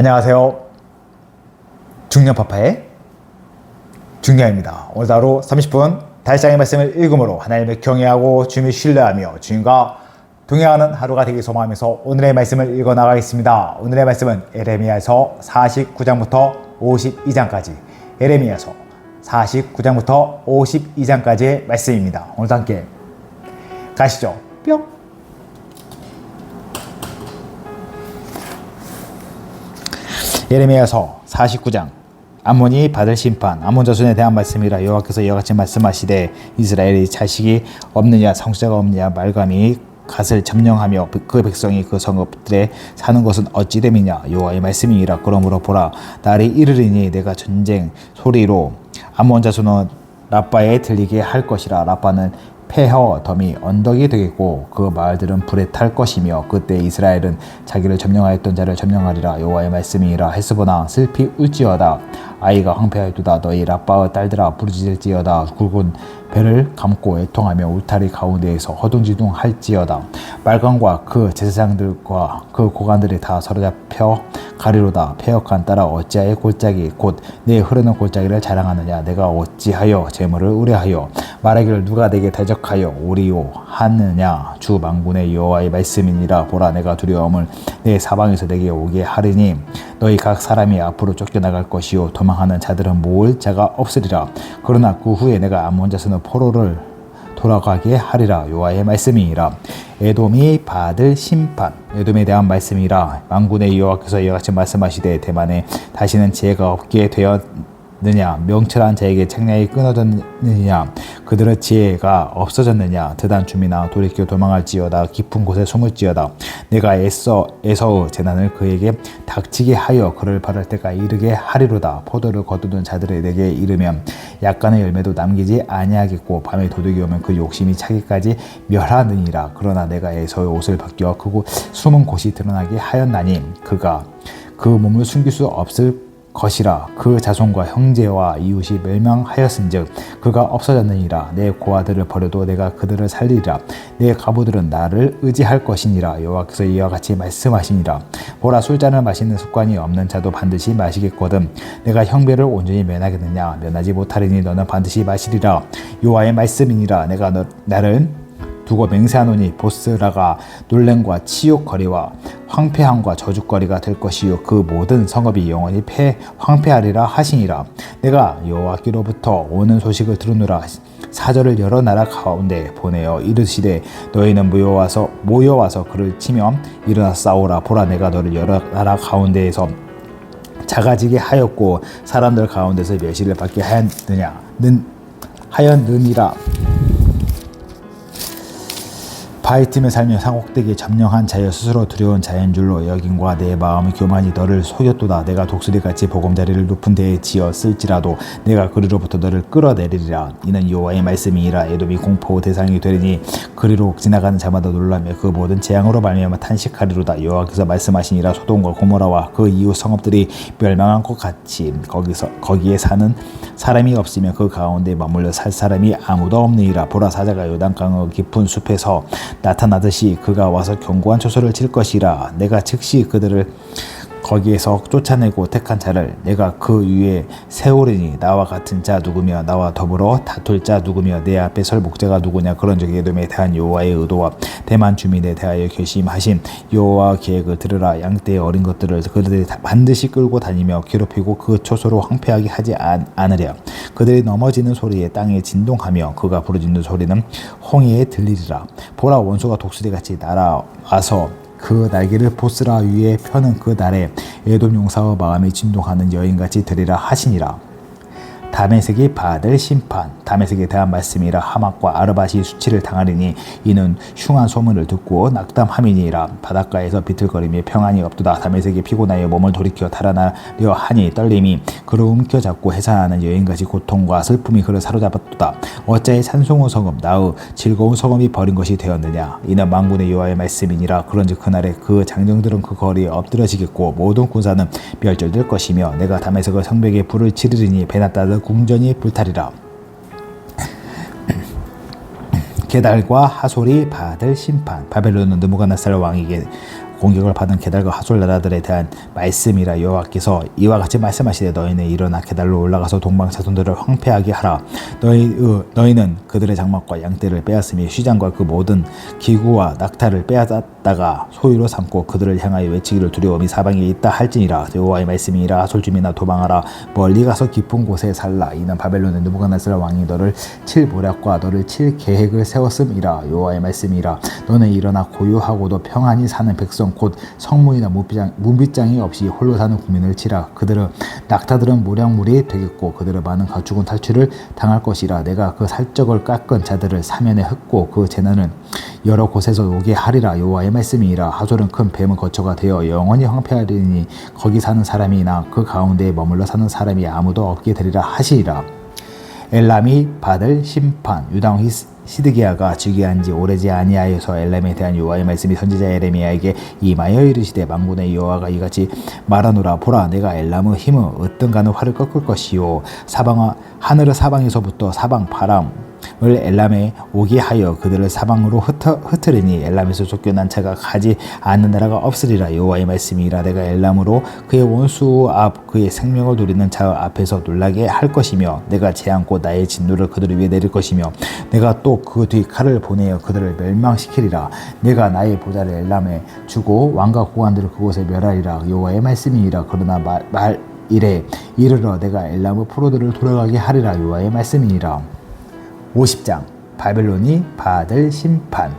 안녕하세요. 중년파파의 중년입니다. 오늘 하루 30분 달장의 말씀을 읽음으로 하나님을 경외하고 주님을 신뢰하며 주님과 동행하는 하루가 되길 소망하면서 오늘의 말씀을 읽어 나가겠습니다. 오늘의 말씀은 에레미야에서 49장부터 52장까지 에레미야에서 49장부터 52장까지의 말씀입니다. 오늘도 함께 가시죠. 뿅. 예레미야서 49장. 아몬이 받을 심판 아몬 자손에 대한 말씀이라 여호와께서 이와 같이 말씀하시되 이스라엘이 자식이 없느냐 성자가 없느냐 말감이 갓을 점령하며 그 백성이 그 성읍들에 사는 것은 어찌 됨이냐? 여호와의 말씀이니라. 그러므로 보라 날이 이르리니 내가 전쟁 소리로 아몬 자손은 라빠에 들리게 할 것이라. 라빠는 폐허 덤이 언덕이 되겠고 그 마을들은 불에 탈 것이며 그때 이스라엘은 자기를 점령하였던 자를 점령하리라 여호와의 말씀이라 헬스보나 슬피 울지어다. 아이가 황폐하였도다. 너희 라빠의 딸들아 부르짖을지어다. 굵은 배를 감고 애통하며 울타리 가운데에서 허둥지둥 할지어다. 말간과 그 제사장들과 그 고관들이 다 사로잡혀 가리로다. 폐역한 따라 어찌하여 골짜기 곧 내 흐르는 골짜기를 자랑하느냐? 내가 어찌하여 재물을 의뢰하여? 말하기를 누가 내게 대적하여 오리오 하느냐? 주 망군의 여호와의 말씀이니라. 보라 내가 두려움을 내 사방에서 내게 오게 하리니 너희 각 사람이 앞으로 쫓겨나갈 것이요. 도망하는 자들은 모을 자가 없으리라. 그러나 그 후에 내가 암몬 자손의 포로를 돌아가게 하리라. 여호와의 말씀이니라. 에돔이 받을 심판. 에돔에 대한 말씀이라. 망군의 여호와께서 이와 같이 말씀하시되 대만에 다시는 지혜가 없게 되었 느냐 명철한 자에게 책량이 끊어졌느냐 그들의 지혜가 없어졌느냐 드단 주민아 돌이켜 도망할지어다 깊은 곳에 숨을지어다. 내가 애써 에서의 재난을 그에게 닥치게 하여 그를 바랄 때가 이르게 하리로다. 포도를 거두던 자들의 내게 이르면 약간의 열매도 남기지 아니하겠고 밤에 도둑이 오면 그 욕심이 차기까지 멸하느니라. 그러나 내가 에서의 옷을 벗겨 그곳 숨은 곳이 드러나게 하였나니 그가 그 몸을 숨길 수 없을 것이라 그 자손과 형제와 이웃이 멸망하였은즉 그가 없어졌느니라. 내 고아들을 버려도 내가 그들을 살리리라. 내 가부들은 나를 의지할 것이니라. 여호와께서 이와 같이 말씀하시니라. 보라 술잔을 마시는 습관이 없는 자도 반드시 마시겠거든. 내가 형배를 온전히 면하겠느냐? 면하지 못하리니 너는 반드시 마시리라. 여호와의 말씀이니라. 내가 너, 나를 두고 맹세하노니 보스라가 놀램과 치욕거리와 황폐함과 저주거리가 될 것이요. 그 모든 성읍이 영원히 패 황폐하리라 하시니라. 내가 여호와께로부터 오는 소식을 들으노라. 사절을 여러 나라 가운데 보내어 이르시되 너희는 모여와서 모여와서 그를 치며 일어나 싸우라. 보라 내가 너를 여러 나라 가운데에서 작아지게 하였고 사람들 가운데서 멸시를 받게 하였느냐 는 하였느니라 틈에 살며 상옥되게 점령한 자여 스스로 두려운 자인 줄로 여긴과 내 마음이 교만이 너를 속였도다. 내가 독수리같이 보금자리를 높은 데에 지어 쓸지라도 내가 그리로부터 너를 끌어내리리라. 이는 여호와의 말씀이니라. 에돔이 공포 대상이 되리니 그리로 지나가는 자마다 놀라며 그 모든 재앙으로 말미암아 탄식하리로다. 여호와께서 말씀하시니라. 소돔과 고모라와 그 이웃 성읍들이 멸망한 것 같이 거기서 거기에 사는 사람이 없으며 그 가운데 머물러 살 사람이 아무도 없느니라. 보라 사자가 요단강의 깊은 숲에서 나타나듯이 그가 와서 견고한 초소를 칠 것이라 내가 즉시 그들을 거기에서 쫓아내고 택한 자를 내가 그 위에 세우리니 나와 같은 자 누구며 나와 더불어 다툴 자 누구며 내 앞에 설 목자가 누구냐? 그런 적이 에돔에 대한 여호와의 의도와 대만 주민에 대하여 결심하신 여호와 계획을 들으라. 양떼의 어린 것들을 그들이 반드시 끌고 다니며 괴롭히고 그 초소로 황폐하게 하지 않, 않으랴. 그들이 넘어지는 소리에 땅에 진동하며 그가 부르짖는 소리는 홍해에 들리리라. 보라 원수가 독수리같이 날아와서 그 날개를 보스라 위에 펴는 그 날에 에돔 용사와 마음이 진동하는 여인같이 되리라 하시니라. 다메섹이 받을 심판 다메섹에 대한 말씀이라 하막과 아르바시 수치를 당하리니 이는 흉한 소문을 듣고 낙담함이니라. 바닷가에서 비틀거림이 평안이 없도다. 다메섹이 피곤하여 몸을 돌이켜 달아나려 하니 떨림이 그를 움켜잡고 해산하는 여인같이 고통과 슬픔이 그를 사로잡았도다. 어찌하여 찬송의 성읍 나의 즐거운 성읍이 버린 것이 되었느냐? 이는 망군의 여호와의 말씀이니라. 그런즉 그날에 그 장정들은 그 거리에 엎드러지겠고 모든 군사는 멸절될 것이며 내가 다메섹의 성벽에 불을 치르리니 베나따 드 궁전이 불타리라. 게달과 하솔이 받을 심판 바벨론은 느부갓네살 왕에게 공격을 받은 게달과 하솔 나라들에 대한 말씀이라 여호와께서 이와 같이 말씀하시되 너희는 일어나 게달로 올라가서 동방 자손들을 황폐하게 하라 너희 어, 너희는 그들의 장막과 양떼를 빼앗으며 시장과 그 모든 기구와 낙타를 빼앗았다 가 소유로 삼고 그들을 향하여 외치기를 두려움이 사방에 있다 할지니라. 여호와의 말씀이라. 하솔주민아 도망하라. 멀리 가서 깊은 곳에 살라. 이는 바벨론의 느부갓네살 왕이 너를 칠 모략과 너를 칠 계획을 세웠음이라. 여호와의 말씀이라. 너는 일어나 고요하고도 평안히 사는 백성 곧 성문이나 문빗장, 문빗장이 없이 홀로 사는 국민을 치라. 그들은 낙타들은 모략물이 되겠고 그들은 많은 가축은 탈취를 당할 것이라. 내가 그 살적을 깎은 자들을 사면에 흩고 그 재난은 여러 곳에서 오게 하리라. 여호와의 말씀이라 하솔은 큰 뱀은 거처가 되어 영원히 황폐하리니 거기 사는 사람이나 그 가운데에 머물러 사는 사람이 아무도 없게 되리라 하시리라. 엘람이 받을 심판 유당 시드기야가 즉위한 지 오래지 아니하여서 엘람에 대한 여호와의 말씀이 선지자 에레미야에게 임하여 이르시되 망군의 여호와가 이같이 말하노라. 보라 내가 엘람의 힘을 어떤가는 활을 꺾을 것이요? 사방 하늘의 사방에서부터 사방 바람 을 엘람에 오게 하여 그들을 사방으로 흩어, 흩으리니 엘람에서 쫓겨난 자가 가지 않는 나라가 없으리라. 여호와의 말씀이라. 내가 엘람으로 그의 원수 앞 그의 생명을 누리는 자 앞에서 놀라게 할 것이며 내가 재앙고 나의 진노를 그들 위에 내릴 것이며 내가 또 그 뒤 칼을 보내어 그들을 멸망시키리라. 내가 나의 보좌를 엘람에 주고 왕과 고관들을 그곳에 멸하리라. 여호와의 말씀이라. 그러나 말, 말 이래. 이르러 내가 엘람의 포로들을 돌아가게 하리라. 여호와의 말씀이니라 50장 바벨론이 받을 심판.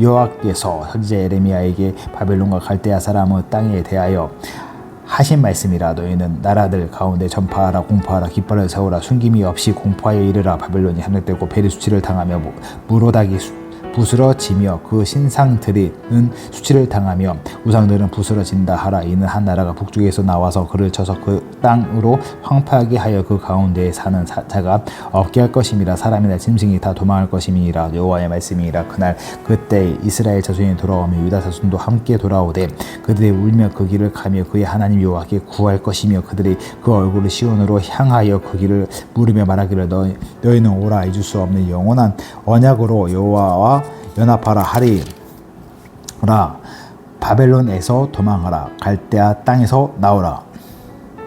여호와께서 선지자 에레미야에게 바벨론과 갈대아 사람의 땅에 대하여 하신 말씀이라 너희는 나라들 가운데 전파하라 공포하라 깃발을 세우라 숨김이 없이 공포하여 이르라. 바벨론이 하늘되고 베리 수치를 당하며 무- 무로닥이 수- 부스러지며 그 신상들이는 수치를 당하며 우상들은 부스러진다 하라. 이는 한 나라가 북쪽에서 나와서 그를 쳐서 그 땅으로 황폐하게 하여 그 가운데에 사는 사- 자가 없게 할 것임이라. 사람이나 짐승이 다 도망할 것임이라. 여호와의 말씀이라. 그날 그때 이스라엘 자손이 돌아오며 유다 자손도 함께 돌아오되 그들이 울며 그 길을 가며 그의 하나님 여호와께 구할 것이며 그들이 그 얼굴을 시온으로 향하여 그 길을 물으며 말하기를 너, 너희는 오라. 잊을 수 없는 영원한 언약으로 여호와와 연합하라 하리라. 바벨론에서 도망하라. 갈대아 땅에서 나오라.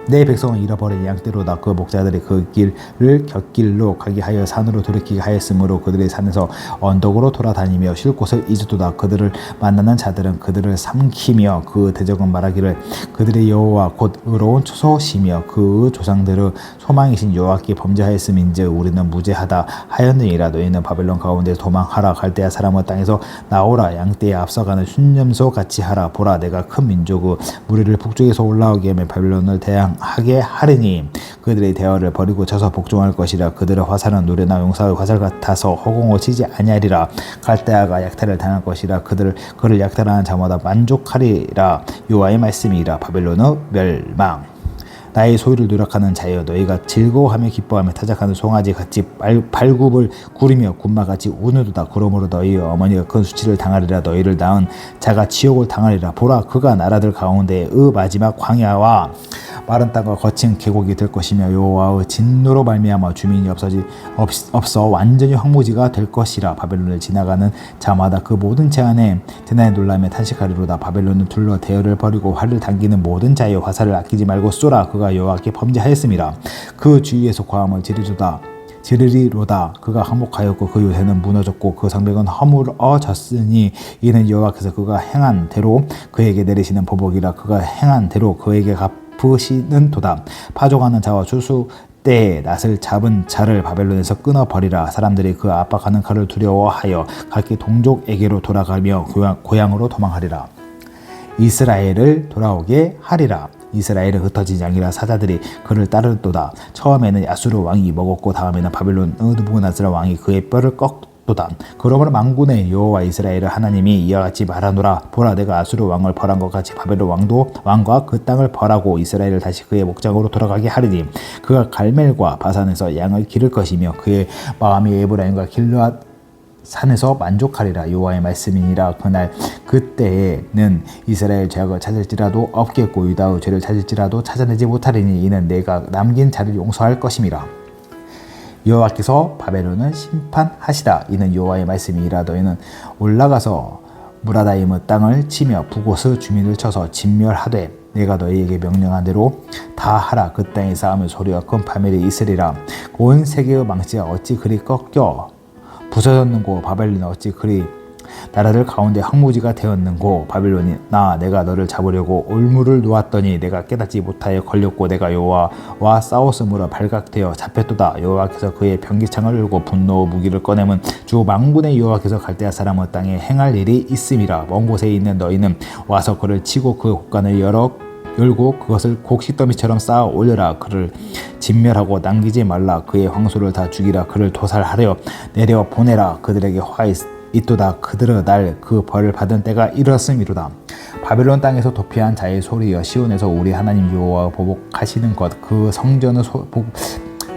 내 백성은 잃어버린 양떼로다 그 목자들이 그 길을 곁길로 가게 하여 산으로 돌이키게 하였으므로 그들의 산에서 언덕으로 돌아다니며 쉴 곳을 잊었도다. 그들을 만나는 자들은 그들을 삼키며 그 대적은 말하기를 그들의 여호와 곧 의로운 초소시며 그 조상들의 소망이신 여호와께 범죄하였음인즉 우리는 무죄하다 하였느니라 너희는 바벨론 가운데 도망하라 갈대아 사람의 땅에서 나오라 양떼에 앞서가는 순념소 같이 하라 보라 내가 큰 민족의 무리를 북쪽에서 올라오게 하며 바벨론을 대항하게 하리니 그들의 대화를 버리고 쳐서 복종할 것이라 그들의 화살은 노래나 용사의 화살 같아서 허공을 치지 아니하리라 갈대아가 약탈을 당할 것이라 그들을 그를 약탈하는 자마다 만족하리라. 요하의 말씀이라. 바벨론의 멸망 나의 소유를 누락하는 자여 너희가 즐거워하며 기뻐하며 타작하는 송아지 같이 발, 발굽을 구리며 군마같이 우느도다. 그러므로 너희의 어머니가 큰 수치를 당하리라. 너희를 낳은 자가 지옥을 당하리라. 보라 그가 나라들 가운데의 마지막 광야와 마른 땅과 거친 계곡이 될 것이며 여호와의 진노로 말미암아 주민이 없어지 없, 없어 완전히 황무지가 될 것이라 바벨론을 지나가는 자마다 그 모든 제안에 대나에 놀라며 탄식하리로다. 바벨론을 둘러 대열을 버리고 활을 당기는 모든 자의 화살을 아끼지 말고 쏘라. 그가 여호와께 범죄하였음이라 그 주위에서 과함을 지르도다 지르리로다. 그가 항복하였고 그 요새는 무너졌고 그 성벽은 허물어졌으니 이는 여호와께서 그가 행한 대로 그에게 내리시는 보복이라. 그가 행한 대로 그에게 갚 으시는 도다 파종하는 자와 추수 때에 낫을 잡은 자를 바벨론에서 끊어버리라 사람들이 그 압박하는 칼을 두려워하여 각기 동족에게로 돌아가며 고향, 고향 으로 도망하리라 이스라엘을 돌아오게 하리라. 이스라엘은 흩어진 양이라 사자들이 그를 따르도다. 처음에는 야수르 왕이 먹었고 다음에는 바벨론 느부갓네살 왕이 그의 뼈를 꺾 도다. 그러므로 망군의 여호와 이스라엘을 하나님이 이와 같이 말하노라. 보라 내가 아수르 왕을 벌한 것 같이 바벨론 왕도 왕과 그 땅을 벌하고 이스라엘을 다시 그의 목장으로 돌아가게 하리니 그가 갈멜과 바산에서 양을 기를 것이며 그의 마음이 에브라임과 길르앗 산에서 만족하리라 여호와의 말씀이니라 그날 그때에는 이스라엘 죄악을 찾을지라도 없겠고 유다의 죄를 찾을지라도 찾아내지 못하리니 이는 내가 남긴 자를 용서할 것임이라 여호와께서 바벨론을 심판하시다 이는 여호와의 말씀이라 너희는 올라가서 무라다임의 땅을 치며 부고스 주민을 쳐서 진멸하되 내가 너희에게 명령한 대로 다 하라. 그 땅에 싸움의 소리와 큰 파멸이 있으리라. 온 세계의 망치가 어찌 그리 꺾여 부서졌는고 바벨론 어찌 그리 나라들 가운데 항무지가 되었는고 바빌론이 나 내가 너를 잡으려고 올무를 놓았더니 내가 깨닫지 못하여 걸렸고 내가 여호와와 싸웠으므로 발각되어 잡혔도다. 여호와께서 그의 병기창을 열고 분노 무기를 꺼내면 주 망군의 여호와께서 갈대아 사람의 땅에 행할 일이 있음이라. 먼 곳에 있는 너희는 와서 그를 치고 그 곳간을 열어 열고 그것을 곡식더미처럼 쌓아 올려라. 그를 진멸하고 남기지 말라. 그의 황소를 다 죽이라. 그를 도살하려 내려 보내라. 그들에게 화 있, 있도다 그들의 날 그 벌을 받은 때가 이르렀음이로다 바벨론 땅에서 도피한 자의 소리여 시온에서 우리 하나님 여호와 보복하시는 것 그 성전을 소, 보,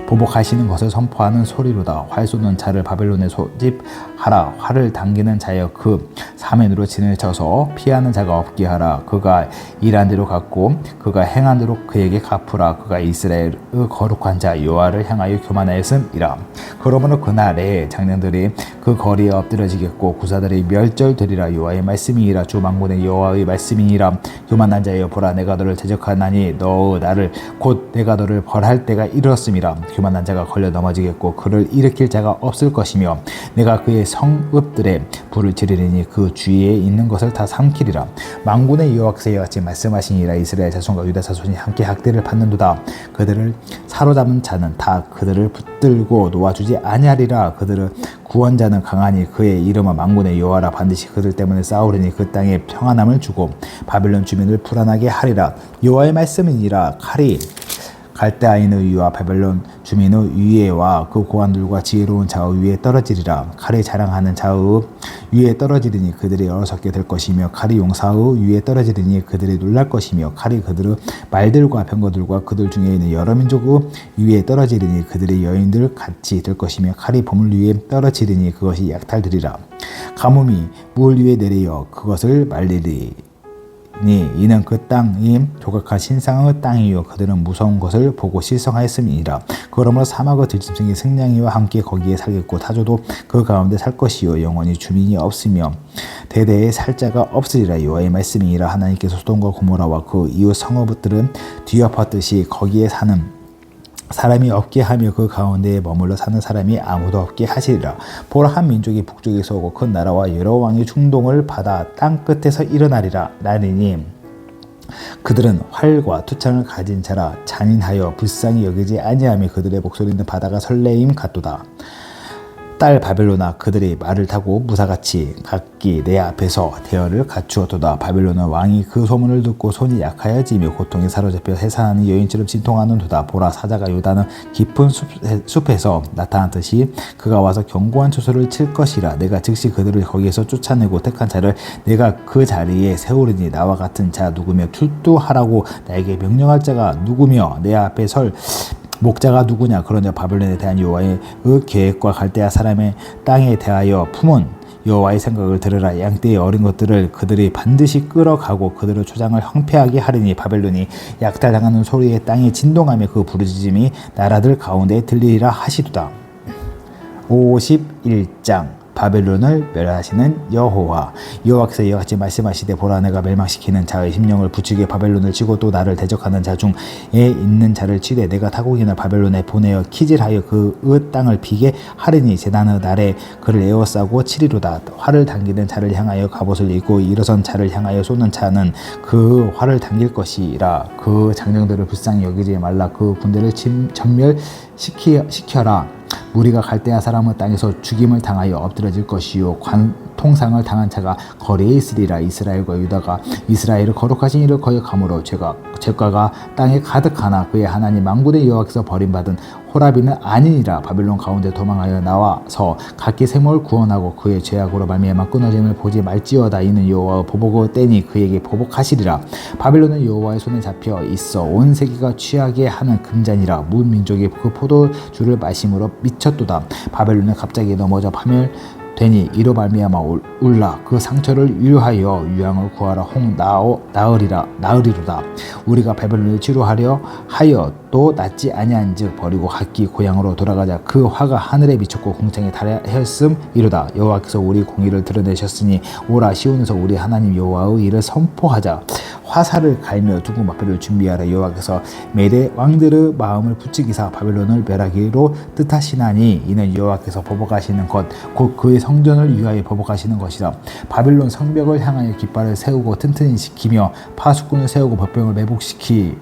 보복하시는 것을 선포하는 소리로다. 활 쏘는 자를 바벨론에 소집 하라. 활을 당기는 자여 그 사면으로 진을 쳐서 피하는 자가 없게 하라. 그가 일한 대로 갚고 그가 행한 대로 그에게 갚으라. 그가 이스라엘의 거룩한 자 여호와를 향하여 교만하였음이라. 그러므로 그날에 장년들이 그 거리에 엎드러지겠고 구사들이 멸절되리라. 여호와의 말씀이니라. 주 만군의 여호와의 말씀이니라. 교만한 자여 보라 내가 너를 대적하나니 너 나를 곧 내가 너를 벌할 때가 이르렀음이라. 교만한 자가 걸려 넘어지겠고 그를 일으킬 자가 없을 것이며 내가 그의 성읍들에 불을 지르리니 그 주위에 있는 것을 다 삼키리라. 망군의 여호와께서 같이 말씀하시니라. 이스라엘 자손과 유다 자손이 함께 학대를 받는도다. 그들을 사로잡은 자는 다 그들을 붙들고 놓아주지 아니하리라. 그들을 구원자는 강하니 그의 이름은 망군의 여호와라. 반드시 그들 때문에 싸우리니 그 땅에 평안함을 주고 바빌론 주민을 불안하게 하리라. 여호와의 말씀이니라. 칼이 갈대아인의 위와 바벨론 주민의 위에와 그 고관들과 지혜로운 자의 위에 떨어지리라. 칼이 자랑하는 자의 위에 떨어지리니 그들이 어리석게 될 것이며 칼이 용사의 위에 떨어지리니 그들이 놀랄 것이며 칼이 그들의 말들과 병거들과 그들 중에 있는 여러 민족의 위에 떨어지리니 그들이 여인들 같이 될 것이며 칼이 보물 위에 떨어지리니 그것이 약탈되리라. 가뭄이 물 위에 내려 그것을 말리리 니 이는 그 땅이 조각한 신상의 땅이요. 그들은 무서운 것을 보고 실성하였음이니라. 그러므로 사막의 들짐승이 승냥이와 함께 거기에 살겠고 타조도 그 가운데 살 것이요. 영원히 주민이 없으며 대대에 살 자가 없으리라. 여호와의 말씀이니라. 하나님께서 소돔과 고모라와 그 이웃 성읍들은 뒤엎었듯이 거기에 사는 사람이 없게 하며 그 가운데에 머물러 사는 사람이 아무도 없게 하시리라. 보라 한 민족이 북쪽에서 오고 큰 나라와 여러 왕의 충동을 받아 땅 끝에서 일어나리라. 나니니 그들은 활과 투창을 가진 자라 잔인하여 불쌍히 여기지 아니하며 그들의 목소리는 바다가 설레임 같도다. 딸 바벨로나 그들이 말을 타고 무사같이 각기 내 앞에서 대열을 갖추었도다. 바벨로나 왕이 그 소문을 듣고 손이 약하여지며 고통에 사로잡혀 해산하는 여인처럼 진통하는도다. 보라 사자가 요단은 깊은 숲, 에서 나타났듯이 그가 와서 견고한 초소를 칠 것이라. 내가 즉시 그들을 거기에서 쫓아내고 택한 자를 내가 그 자리에 세우리니 나와 같은 자 누구며 출두하라고 나에게 명령할 자가 누구며 내 앞에 설 목자가 누구냐? 그러냐 바벨론에 대한 여호와의 계획과 갈대아 사람의 땅에 대하여 품은 여호와의 생각을 들으라. 양떼의 어린 것들을 그들이 반드시 끌어가고 그들의 초장을 황폐하게 하리니 바벨론이 약탈당하는 소리에 땅이 진동하며 그 부르짖음이 나라들 가운데 들리리라 하시도다. 51장 바벨론을 멸하시는 여호와. 여호와께서 이와 같이 말씀하시되 보라 내가 멸망시키는 자의 심령을 부추게 바벨론을 치고 또 나를 대적하는 자 중에 있는 자를 치되 내가 타국이나 바벨론에 보내어 키질하여 그의 땅을 비게 하리니 재단의 날에 그를 에워싸고 치리로다. 활을 당기는 자를 향하여 갑옷을 입고 일어선 자를 향하여 쏘는 자는 그 활을 당길 것이라. 그 장정들을 불쌍히 여기지 말라. 그 군대를 침, 전멸시켜라 무리가 갈대아 사람의 땅에서 죽임을 당하여 엎드려질 것이요. 관 통상을 당한 자가 거리에 있으리라. 이스라엘과 유다가 이스라엘을 거룩하신 이를 거역함으로 죄가 죄가가 땅에 가득하나 그의 하나님 망군의 여호와께서 버림받은 호라비는 아니니라. 바빌론 가운데 도망하여 나와서 각기 생목을 구원하고 그의 죄악으로 말미암아 끊어짐을 보지 말지어다. 이는 여호와의 보복의 때니 그에게 보복하시리라. 바빌론은 여호와의 손에 잡혀 있어 온 세계가 취하게 하는 금잔이라. 문 민족이 그 포도주를 마심으로 미쳤도다. 바벨론은 갑자기 넘어져 파멸 되니 이로 말미암아 울- 울라. 그 상처를 위로하여 유양을 구하라. 홍 나어 나으리라 나으리로다. 우리가 바벨론을 치료하려 하여 또 낫지 아니한즉 버리고 각기 고향으로 돌아가자. 그 화가 하늘에 비쳤고 궁창에 달하였음 이로다. 여호와께서 우리 공의를 드러내셨으니 오라. 시온에서 우리 하나님 여호와의 일을 선포하자 화살을 갈며 두고 마표를 준비하라. 여호와께서 메대 왕들의 마음을 부추기사 바벨론을 멸하기로 뜻하시나니 이는 여호와께서 보복하시는 것 곧 그의 성전을 위하여 보복하시는 것이다 바벨론 성벽을 향하여 깃발을 세우고 튼튼히 지키며 파수꾼을 세우고 법병을 매복시키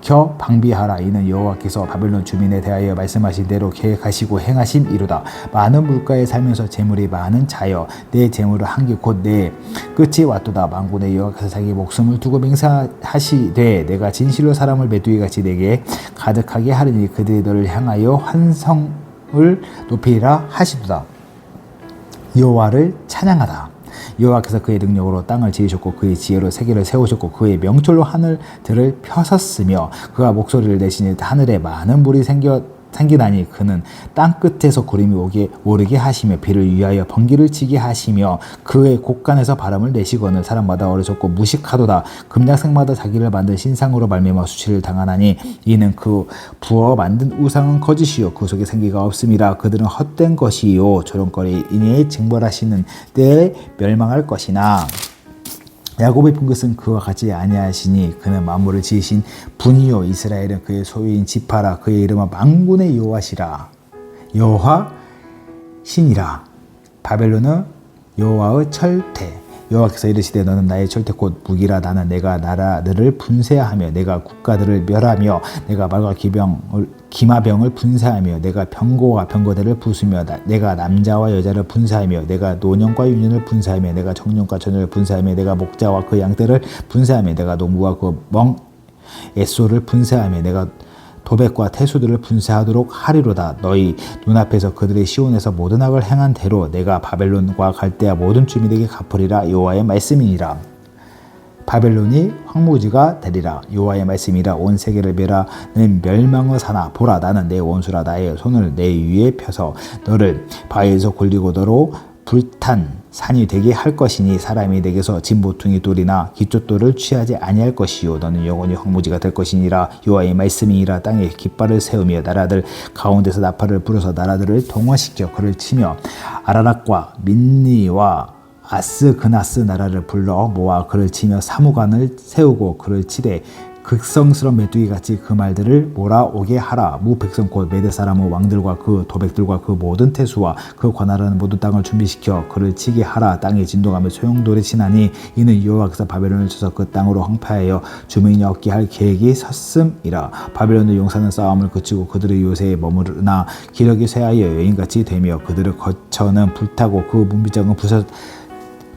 겨 방비하라. 이는 여호와께서 바벨론 주민에 대하여 말씀하신 대로 계획하시고 행하신 이로다. 많은 물가에 살면서 재물이 많은 자여 내 재물을 한게곧내 끝이 왔도다. 만군의 여호와께서 자기 목숨을 두고 맹세하시되 내가 진실로 사람을 메뚜기 같이 내게 가득하게 하리니 그들이 너를 향하여 환성을 높이리라 하시도다. 여호와를 찬양하다. 여호와께서 그의 능력으로 땅을 지으셨고 그의 지혜로 세계를 세우셨고 그의 명철로 하늘들을 펴섰으며 그가 목소리를 내시니 하늘에 많은 물이 생겨 생기나니 그는 땅 끝에서 구름이 오게 오르게 하시며 비를 위하여 번기를 치게 하시며 그의 곳간에서 바람을 내시거늘 사람마다 어리석고 무식하도다. 금약생마다 자기를 만든 신상으로 말미암아 수치를 당하나니 이는 그 부어 만든 우상은 거짓이요. 그 속에 생기가 없음이라 그들은 헛된 것이요. 조롱거리 이니 징벌하시는 때에 멸망할 것이나 야곱의 핑긋은 그와 같이 아니하시니 그는 만물을 지으신 분이요 이스라엘은 그의 소유인 지파라 그의 이름은 만군의 여호와시라. 여호와 신이라. 바벨론은 여호와의 철퇴. 여호와께서 이르시되 너는 나의 철퇴 곧 무기라. 나는 내가 나라들을 분쇄하며 내가 국가들을 멸하며 내가 말과 기병을 기마병을 분쇄하며 내가 병고와 병거대를 부수며 나- 내가 남자와 여자를 분쇄하며 내가 노년과 유년을 분쇄하며 내가 청년과 처녀를 분쇄하며 내가 목자와 그 양떼를 분쇄하며 내가 농부와 그멍 에소를 분쇄하며 내가 도백과 태수들을 분쇄하도록 하리로다. 너희 눈앞에서 그들의 시온에서 모든 악을 행한 대로 내가 바벨론과 갈대아 모든 주민에게 갚으리라. 여호와의 말씀이니라 바벨론이 황무지가 되리라. 여호와의 말씀이라. 온 세계를 멸하는 멸망의 사나 보라. 나는 내 원수라. 나의 손을 내 위에 펴서 너를 바위에서 굴리고 너로 불탄 산이 되게 할 것이니 사람이 내게서 진보퉁이 돌이나 기초돌을 취하지 아니할 것이요. 너는 영원히 황무지가 될 것이니라. 여호와의 말씀이니라. 땅에 깃발을 세우며 나라들 가운데서 나팔을 불어서 나라들을 동화시켜 그를 치며 아라락과 민니와 아스그나스 나라를 불러 모아 그를 치며 사무관을 세우고 그를 치되 극성스러운 메뚜기 같이 그 말들을 몰아오게 하라. 무 백성 곧 메대 사람의 왕들과 그 도백들과 그 모든 태수와 그 관할하는 모든 땅을 준비시켜 그를 치게 하라. 땅에 진동하며 소용돌이 치나니 이는 여호와께서 바벨론을 쳐서 그 땅으로 황폐하여 주민이 얻게 할 계획이 섰음이라. 바벨론의 용사는 싸움을 그치고 그들의 요새에 머무르나 기력이 쇠하여 여인같이 되며 그들의 거처는 불타고 그 문비장은 부서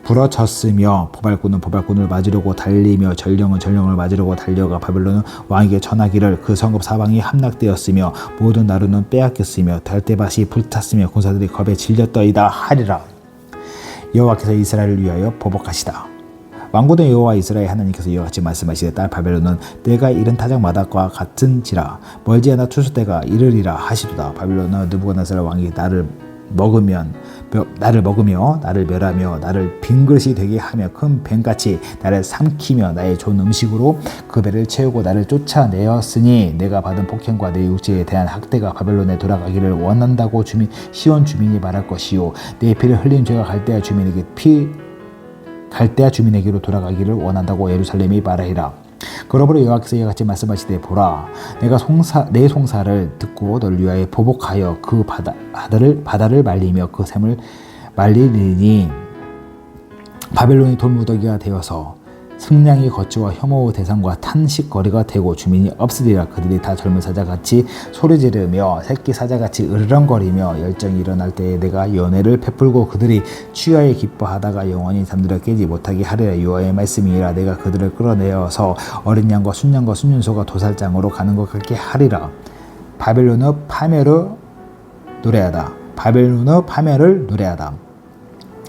부러졌으며 보발꾼은 보발꾼을 맞으려고 달리며 전령은 전령을 맞으려고 달려가 바벨론은 왕에게 전하기를 그 성읍 사방이 함락되었으며 모든 나루는 빼앗겼으며 달대밭이 불탔으며 군사들이 겁에 질렸더이다 하리라. 여호와께서 이스라엘을 위하여 보복하시다. 왕국의 여호와 이스라엘 하나님께서 이와 같이 말씀하시되 딸 바벨론은 때가 이른 타작마다과 같은지라 멀지 않아 추수 때가 이르리라 하시도다. 바벨론은 느부갓네살 왕이 나를 먹으면 며- 나를 먹으며 나를 멸하며 나를 빈 그릇이 되게 하며 큰 뱀같이 나를 삼키며 나의 좋은 음식으로 그 배를 채우고 나를 쫓아내었으니 내가 받은 폭행과 내 육체에 대한 학대가 바벨론에 돌아가기를 원한다고 주민 시온 주민이 말할 것이요 내 피를 흘린 죄가 갈대아 주민에게 피 갈대아 주민에게로 돌아가기를 원한다고 예루살렘이 말하리라. 그러므로 이와 같이 말씀하시되 보라 내가 송사 내 송사를 듣고 너를 위하여 보복하여 그 바다 바다를 바다를 말리며 그 샘을 말리리니 바벨론이 돌무더기가 되어서 승량이 거치와 혐오의 대상과 탄식거리가 되고 주민이 없으리라. 그들이 다 젊은 사자같이 소리 지르며 새끼 사자같이 으르렁거리며 열정이 일어날 때에 내가 연애를 베풀고 그들이 취하에 기뻐하다가 영원히 잠들어 깨지 못하게 하리라. 여호와의 말씀이라. 내가 그들을 끌어내어서 어린 양과 순양과 순윤소가 도살장으로 가는 것 같게 하리라. 바벨론의 파멸을 노래하다. 바벨론의 파멸을 노래하다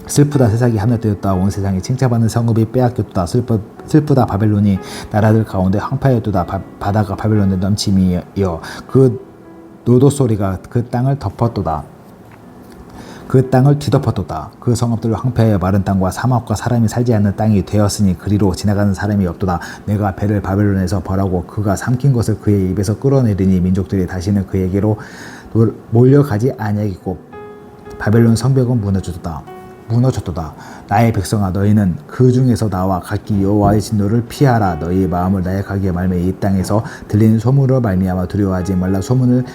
슬프다 세상이 하늘되었다 온 세상이 칭찬받는 성읍이 빼앗겼다 슬프, 슬프다 바벨론이 나라들 가운데 황파였도다 바, 바다가 바벨론의 넘침이여 그 노도 소리가 그 땅을 덮었도다 그 땅을 뒤덮었도다. 그 성읍들을 황폐하여 마른 땅과 사막과 사람이 살지 않는 땅이 되었으니 그리로 지나가는 사람이 없도다. 내가 배를 바벨론에서 벌하고 그가 삼킨 것을 그의 입에서 끌어내리니 민족들이 다시는 그에게로 돌- 몰려가지 아니하겠고 바벨론 성벽은 무너졌도다. 무너졌도다. 나의 백성아 너희는 그 중에서 나와 각기 여호와의 진노를 피하라. 너희의 마음을 나약하게 말며 이 땅에서 들리는 소문으로 말미암아 두려워하지 말라. 소문을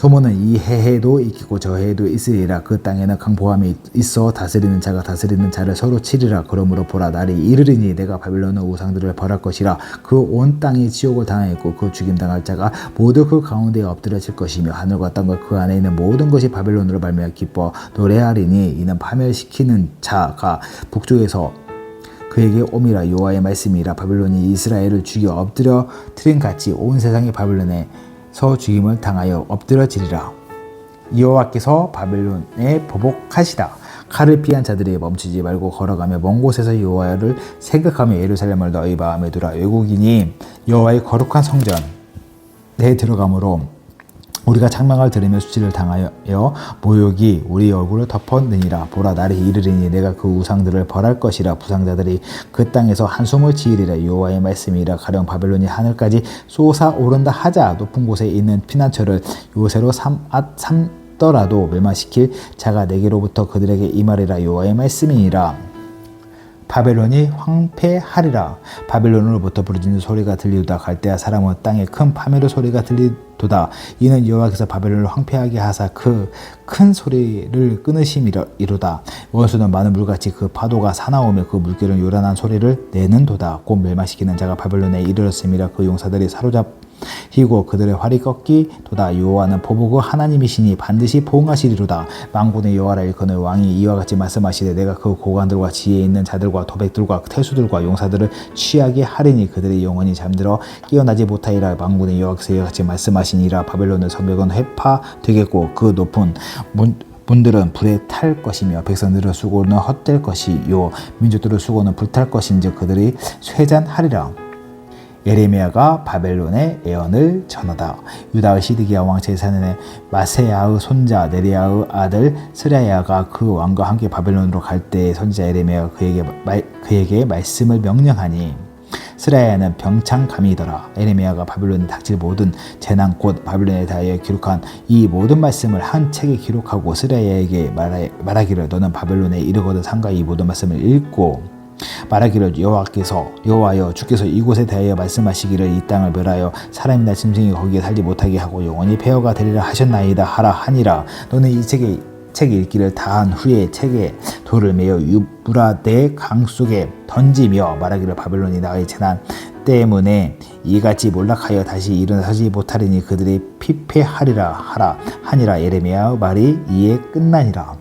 소문은 이 해에도 있겠고 저 해에도 있으리라. 그 땅에는 강보함이 있어 다스리는 자가 다스리는 자를 서로 치리라. 그러므로 보라 날이 이르리니 내가 바벨론의 우상들을 벌할 것이라. 그 온 땅이 지옥을 당하였고 그 죽임 당할 자가 모두 그 가운데에 엎드려질 것이며 하늘과 땅과 그 안에 있는 모든 것이 바벨론으로 말미암아 기뻐 노래하리니 이는 파멸시키는 자가 북쪽에서 그에게 오미라 여호와의 말씀이라 바벨론이 이스라엘을 죽여 엎드려 트린 같이 온 세상이 바벨론에 서 죽임을 당하여 엎드려지리라. 여호와께서 바벨론에 보복하시다. 칼을 피한 자들이 멈추지 말고 걸어가며 먼 곳에서 여호와를 생각하며 예루살렘을 너희 마음에 두라. 외국인이 여호와의 거룩한 성전에 들어가므로 우리가 장막을 들으며 수치를 당하여 모욕이 우리 얼굴을 덮었느니라. 보라 날이 이르리니 내가 그 우상들을 벌할 것이라. 부상자들이 그 땅에서 한숨을 지으리라. 여호와의 말씀이라. 가령 바벨론이 하늘까지 솟아 오른다 하자. 높은 곳에 있는 피난처를 요새로 삼, 아, 삼더라도 멸망시킬 자가 내게로부터 그들에게 임하리라. 여호와의 말씀이니라 바벨론이 황폐하리라. 바벨론으로부터 부르짖는 소리가 들리도다. 갈대아 사람은 땅에 큰 파멸의 소리가 들리도다. 이는 여호와께서 바벨론을 황폐하게 하사 그 큰 소리를 끊으심이로다. 원수는 많은 물같이 그 파도가 사나우며 그 물결은 요란한 소리를 내는도다. 곧 멸망시키는 자가 바벨론에 이르렀음이라 그 용사들이 사로잡 히고 그들의 활이 꺾이도다 여호와는 보복의 하나님이시니 반드시 보응하시리로다. 망군의 여호와라 일컫는 왕이 이와 같이 말씀하시되 내가 그 고관들과 지혜 있는 자들과 도백들과 태수들과 용사들을 취하게 하리니 그들이 영원히 잠들어 깨어나지 못하리라. 망군의 여호와께서 같이 말씀하시니라. 바벨론의 성벽은 회파되겠고 그 높은 문 문들은 불에 탈 것이며 백성들의 수고는 헛될 것이요. 민족들의 수고는 불탈 것인즉 그들이 쇠잔하리라 예레미야가 바벨론의 예언을 전하다. 유다의 시드기야 왕 제4년에 마세야의 손자 네리야의 아들 스라야가 그 왕과 함께 바벨론으로 갈 때 선지자 예레미야가 그에게 말, 그에게 말씀을 명령하니 스라야는 병창감이더라. 에레미야가 바벨론에 닥칠 모든 재난 곧 바벨론에 대하여 기록한 이 모든 말씀을 한 책에 기록하고 스라야에게 말하, 말하기를 너는 바벨론에 이르거든 상가 이 모든 말씀을 읽고 말하기를 여호와께서 여호와여 주께서 이곳에 대하여 말씀하시기를 이 땅을 멸하여 사람이나 짐승이 거기에 살지 못하게 하고 영원히 폐허가 되리라 하셨나이다 하라 하니라. 너는 이 책에 책 읽기를 다한 후에 책에 돌을 메어 유브라데 강 속에 던지며 말하기를 바벨론이 나의 재난 때문에 이같이 몰락하여 다시 일어나지 못하리니 그들이 피폐하리라 하라 하니라. 예레미야의 말이 이에 끝나니라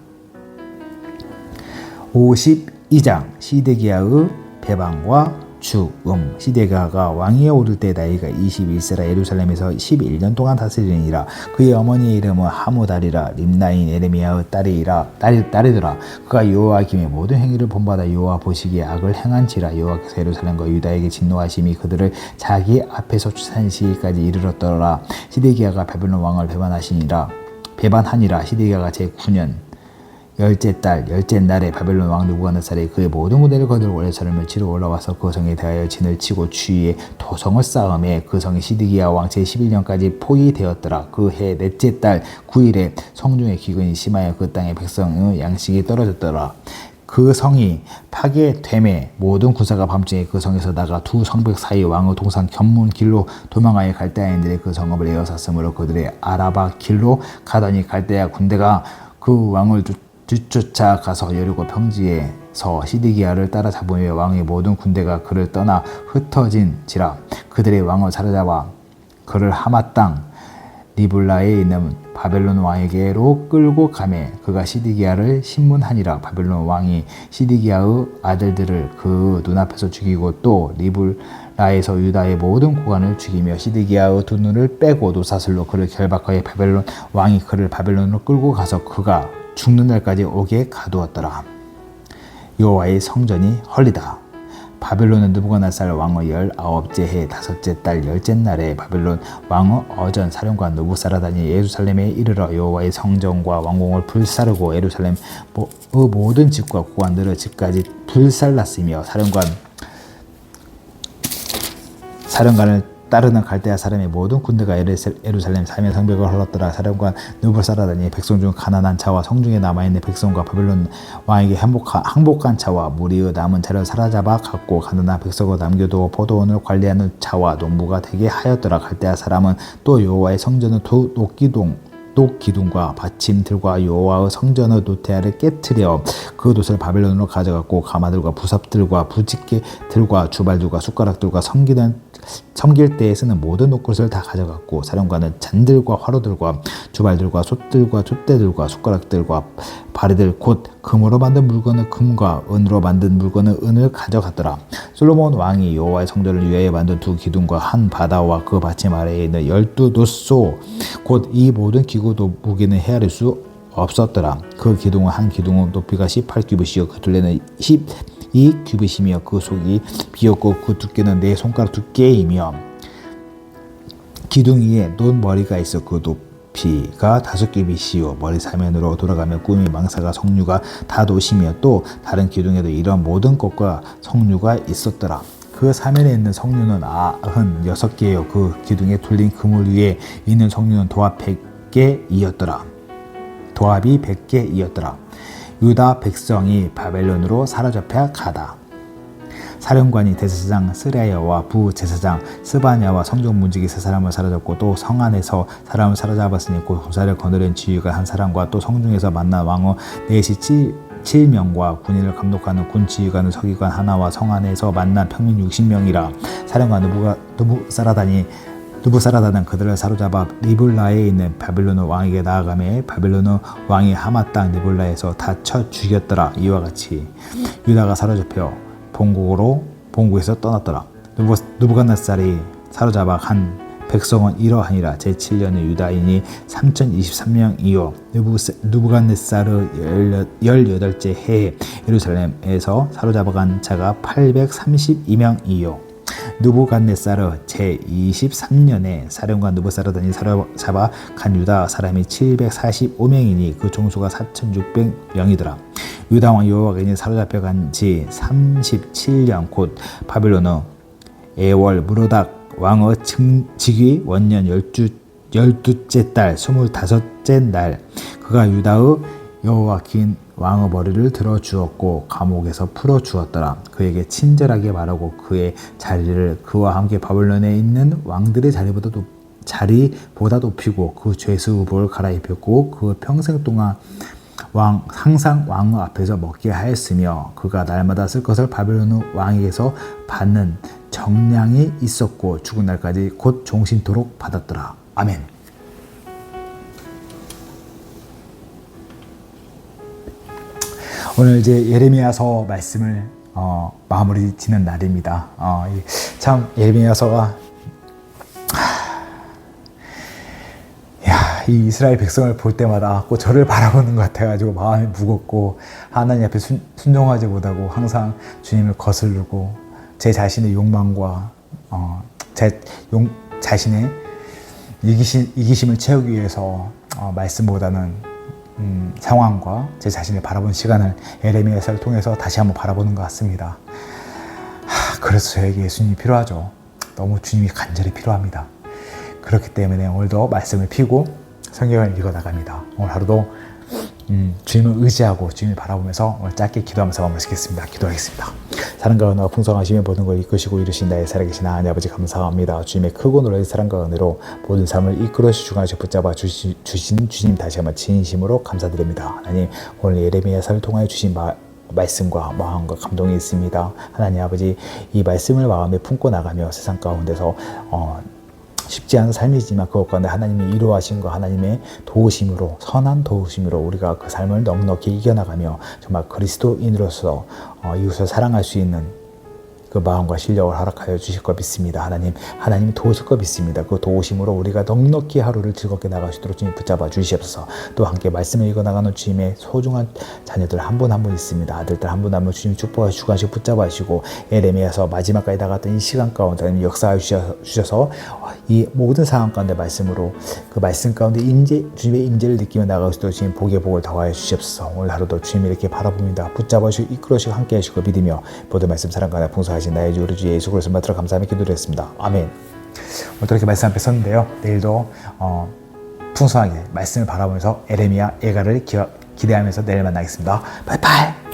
52장 시데기야의 배방과 죽음. 시데기야가 왕위에 오를 때 나이가 21세라 예루살렘에서 11년 동안 다스리니라. 그의 어머니의 이름은 하무달이라 림나인 에레미야의 딸이라 딸이 딸이더라. 그가 여호와김의 모든 행위를 본받아 여호와 보시기에 악을 행한지라 여호와께서 예루살렘과 유다에게 진노하심이 그들을 자기 앞에서 추산 시기까지 이르렀더라. 시데기야가 바벨론 왕을 배반하시니라 배반하니라. 시데기야가 제 9년 열째 달 열째 날에 바벨론 왕 느부갓네살이 그의 모든 무대를 거두고 원래처럼을 치러 올라와서 그 성에 대하여 진을 치고 주위에 도성을 쌓음에 그 성이 시드기야 왕 제 11년까지 포위되었더라. 그 해 넷째 달 9일에 성중의 기근이 심하여 그 땅의 백성의 양식이 떨어졌더라. 그 성이 파괴됨에 모든 군사가 밤중에 그 성에서 나가 두 성벽 사이 왕의 동상 견문 길로 도망하여 갈대아인들의 그 성읍을 에워쌌으므로 그들의 아라바 길로 가더니 갈대아 군대가 그 왕을 쫓- 뒤쫓아 가서 여리고 평지에서 시드기야를 따라잡으며 왕의 모든 군대가 그를 떠나 흩어진지라 그들의 왕을 사로잡아 그를 하마 땅 리블라에 있는 바벨론 왕에게로 끌고 가매 그가 시디기야를 신문하니라. 바벨론 왕이 시디기야의 아들들을 그 눈앞에서 죽이고 또 리블라에서 유다의 모든 고관을 죽이며 시디기야의 두 눈을 빼고 노사슬로 그를 결박하여 바벨론 왕이 그를 바벨론으로 끌고 가서 그가 죽는 날까지 오게 가두었더라. 여호와의 성전이 헐리다. 바벨론은 느부갓네살 왕의 열아홉째 해 다섯째 달 열째 날에 바벨론 왕의 어전 사령관 느부사라단이 예루살렘에 이르러 여호와의 성전과 왕궁을 불사르고 예루살렘의 모든 집과 고관들의 집까지 불살랐으며 사령관 사령관을 따르는 갈대아 사람의 모든 군대가 예루살렘 사면 성벽을 헐었더라. 사령관 느부사라다니 백성 중 가난한 자와 성중에 남아있는 백성과 바벨론 왕에게 항복한 자와 무리의 남은 자를 사로잡아 갖고 가난한 백성을 남겨두어 포도원을 관리하는 자와 농부가 되게 하였더라. 갈대아 사람은 또 여호와의 성전의 두 녹기동 또 기둥과 받침들과 여호와의 성전의 노태아를 깨뜨려 그 돛을 바벨론으로 가져갔고 가마들과 부삽들과 부집개들과 주발들과 숟가락들과 섬기는 섬길 때에 쓰는 모든 옷것을 다 가져갔고 사령관은 잔들과 화로들과 주발들과 솥들과 촛대들과 숟가락들과 바리들 곧 금으로 만든 물건을 금과 은으로 만든 물건을 은을 가져갔더라. 솔로몬 왕이 여호와의 성전을 위하여 만든 두 기둥과 한 바다와 그 받침 아래에 있는 열두 돛소 곧 이 모든 기구도 무게는 헤아릴 수 없었더라. 그 기둥은 한 기둥은 높이가 18규빗이요 그 둘레는 12규빗이며 그 속이 비었고 그 두께는 네 손가락 두께이며 기둥 위에 논 머리가 있어 그 높이가 다섯 규빗이요 머리 사면으로 돌아가며 꿈이 망사가 성류가 다 도시며 또 다른 기둥에도 이런 모든 것과 성류가 있었더라. 그 사면에 있는 성류는 아흔 여섯 개요. 그 기둥에 둘린 그물 위에 있는 성류는 도합 백 개이었더라. 도합이 백 개이었더라. 유다 백성이 바벨론으로 사로잡혀 가다. 사령관이 대제사장 스레야와 부제사장 스바냐와 성전 문지기 세 사람을 사로잡고 또 성 안에서 사람을 사로잡았으니 곧 군사를 거느린 지휘관 한 사람과 또 성중에서 만난 왕후 칠 7명과 군인을 감독하는 군 지휘관은 서기관 하나와 성 안에서 만난 평민 60명이라 사령관 누부가 누부 사라다니 누부사라다는 그들을 사로잡아 리블라에 있는 바벨론 왕에게 나아가매 바벨론 왕이 하마 땅 리블라에서 다쳐 죽였더라. 이와 같이 유다가 사로잡혀 본국으로 본국에서 떠났더라. 누부, 누부갓네살이 사로잡아 간 백성은 이러하니라. 제7년의 유다인이 3023명이요 누부갓네살의 18째 해에 예루살렘에서 사로잡아간 자가 832명이요 누부갓네살의 제23년에 사령관 누부사르단이 사로잡아 간 유다 사람이 745명이니 그 종수가 4600명이더라. 유다 왕 여호와가 사로잡혀 간 지 37년 곧 바빌론의 에월 무로닥 왕의 즉위 원년 열두, 열두째 달 스물다섯째 날 그가 유다의 여호와 긴 왕의 머리를 들어 주었고 감옥에서 풀어 주었더라. 그에게 친절하게 말하고 그의 자리를 그와 함께 바벨론에 있는 왕들의 자리보다 높, 자리보다 높이고 그 죄수복을 갈아입혔고 그 평생 동안 왕 항상 왕의 앞에서 먹게 하였으며 그가 날마다 쓸 것을 바벨론 왕에게서 받는 정량이 있었고 죽은 날까지 곧 종신토록 받았더라. 아멘. 오늘 이제 예레미야서 말씀을 어, 마무리 짓는 날입니다. 어, 참 예레미야서가 야, 이 이스라엘 백성을 볼 때마다 꼭 저를 바라보는 것 같아가지고 마음이 무겁고 하나님 앞에 순, 순종하지 못하고 항상 주님을 거스르고 제 자신의 욕망과 어, 제 용, 자신의 이기심, 이기심을 채우기 위해서 어, 말씀보다는 음, 상황과 제 자신을 바라보는 시간을 에레미야서를 통해서 다시 한번 바라보는 것 같습니다. 하, 그래서 저에게 예수님이 필요하죠. 너무 주님이 간절히 필요합니다. 그렇기 때문에 오늘도 말씀을 피고 성경을 읽어 나갑니다. 오늘 하루도 음, 주님을 의지하고 주님을 바라보면서 오늘 짧게 기도하면서 마무리하겠습니다. 기도하겠습니다. 사랑과 은혜와 풍성하시며 모든 걸 이끄시고 이루신 나의 살아계신 하나님 아버지 감사합니다. 주님의 크고 놀라운 사랑과 은혜로 모든 삶을 이끌어 주중하시 붙잡아 주시, 주신 주님 다시 한번 진심으로 감사드립니다. 하나님 오늘 예레미야서를 통하여 주신 마, 말씀과 마음과 감동이 있습니다. 하나님 아버지 이 말씀을 마음에 품고 나가며 세상 가운데서 어, 쉽지 않은 삶이지만 그것 가운데 하나님이 이루하신 거 하나님의 도우심으로 선한 도우심으로 우리가 그 삶을 넉넉히 이겨나가며 정말 그리스도인으로서 어, 이웃을 사랑할 수 있는 그 마음과 실력을 허락하여 주실 것 믿습니다. 하나님, 하나님 도우실 것 믿습니다. 그 도우심으로 우리가 넉넉히 하루를 즐겁게 나갈 수 있도록 주님 붙잡아 주시옵소서. 또 함께 말씀을 읽어 나가는 주님의 소중한 자녀들 한 분 한 분 있습니다. 아들들 한 분 한 분 주님 축복하 주관식 붙잡아 주시고 에레미야서 마지막까지 나갔던 이 시간 가운데 하나님 주셔- 주셔서 이 모든 상황 가운데 말씀으로 그 말씀 가운데 임재 주님의 임재를 느끼며 나갈 수 있도록 주님 복의 복을 더하여 주시옵소서. 오늘 하루도 주님 이렇게 바라봅니다. 붙잡아 주시고 이끌어 주시고 함께 하시고 믿으며 모든 말씀 사랑과 풍성하 신 나의 주 우리 주 예수 그리스도 받들어 감사하며 기도드렸습니다. 아멘. 오늘도 이렇게 말씀 앞에 섰는데요. 내일도 어, 풍성하게 말씀을 바라보면서 에레미야 예가를 기, 기대하면서 내일 만나겠습니다. 바이바이.